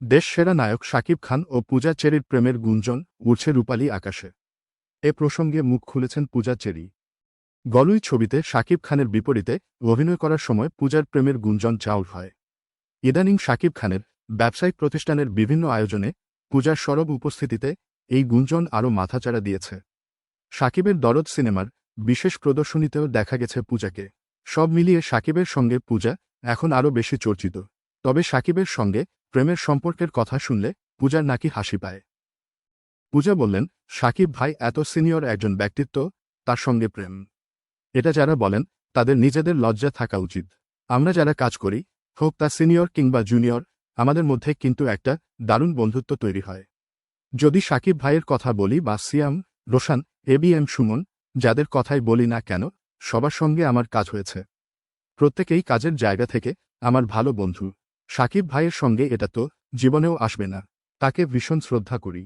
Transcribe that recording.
দেশসেরা নায়ক শাকিব খান ও পূজা চেরির প্রেমের গুঞ্জন উড়ছে রূপালী আকাশে। এ প্রসঙ্গে মুখ খুলেছেন পূজা চেরি। গলুই ছবিতে শাকিব খানের বিপরীতে অভিনয় করার সময় পূজার প্রেমের গুঞ্জন চাউল হয়। ইদানিং শাকিব খানের ব্যবসায়িক প্রতিষ্ঠানের বিভিন্ন আয়োজনে পূজার সরব উপস্থিতিতে এই গুঞ্জন আরও মাথাচাড়া দিয়েছে। শাকিবের দরদ সিনেমার বিশেষ প্রদর্শনীতেও দেখা গেছে পূজাকে। সব মিলিয়ে শাকিবের সঙ্গে পূজা এখন আরও বেশি চর্চিত। তবে শাকিবের সঙ্গে প্রেমের সম্পর্কের কথা শুনলে পূজার নাকি হাসি পায়। পূজা বললেন শাকিব ভাই এত সিনিয়র একজন ব্যক্তিত্ব, তার সঙ্গে প্রেম। এটা যারা বলেন, তাদের নিজেদের লজ্জা থাকা উচিত। আমরা যারা কাজ করি, হোক তা সিনিয়র কিংবা জুনিয়র, আমাদের মধ্যে কিন্তু একটা দারুণ বন্ধুত্ব তৈরি হয়। যদি শাকিব ভাইয়ের কথা বলি বা Siyam, Roshan A B M Suman, যাদের কথাই বলি না কেন, সবার সঙ্গে আমার কাজ হয়েছে। প্রত্যেকেই কাজের জায়গা থেকে আমার ভালো বন্ধু। শাকিব ভাইয়ের সঙ্গে এটা তো জীবনেও আসবে না। তাকে ভীষণ শ্রদ্ধা করি।